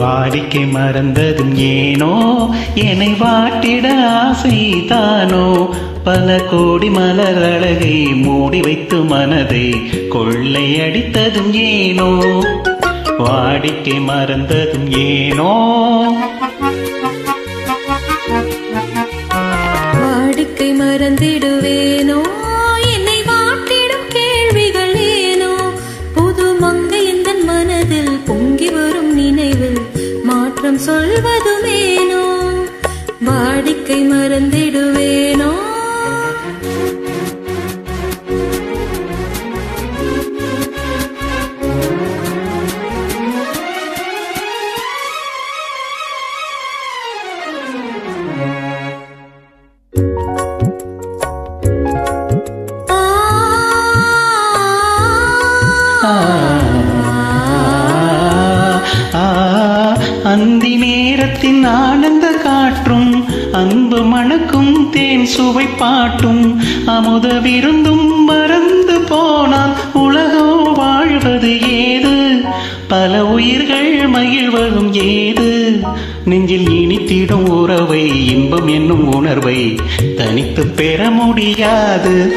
வாடிக்கை மறந்ததும் ஏனோ? என்னை வாட்டிட ஆசைதானோ பல கோடி மலர் அழகை மூடி வைத்து மனதை கொள்ளையடித்ததும் ஏனோ? வாடிக்கை மறந்ததும் ஏனோ? வாடிக்கை மறந்திடுவேனோ? என்னை வாட்டிடும் கேள்விகள் ஏனோ? புது மங்கை இந்த மனதில் பொங்கி வரும் நினைவில் குற்றம் சொல்வதுமேனோ? வாடிக்கை மறந்திடுவேனோ? அந்தி நேரத்தின் ஆனந்த காற்றும் அன்பு மணக்கும் தேன் சுவை பாட்டும். அமுத விருந்தும் மறந்து போனால் உலகம் வாழ்வது ஏது? பல உயிர்கள் மகிழ்வதும் ஏது? நெஞ்சில் இனித்திடும் உறவை இன்பம் என்னும் உணர்வை தனித்து பெற முடியாது.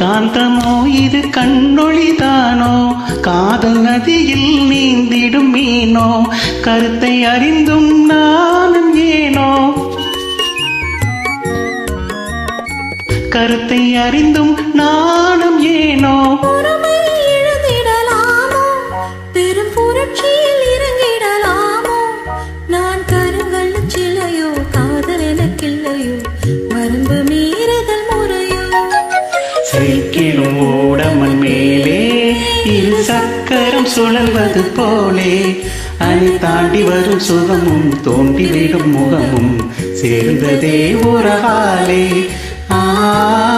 காந்தமோ இது கண்ணொழிதானோ காதல் நதியில் நீந்திடும் மீனோ? கருத்தை அறிந்தும் நானும் ஏனோ? கருத்தை அறிந்தும் நானும் ஏனோ? சக்கரம் சுழல்வது போலே. அணி தாண்டி வரும் சுகமும் தோண்டி விடும் முகமும். சேர்ந்ததே ஒரு ஆலே ஆ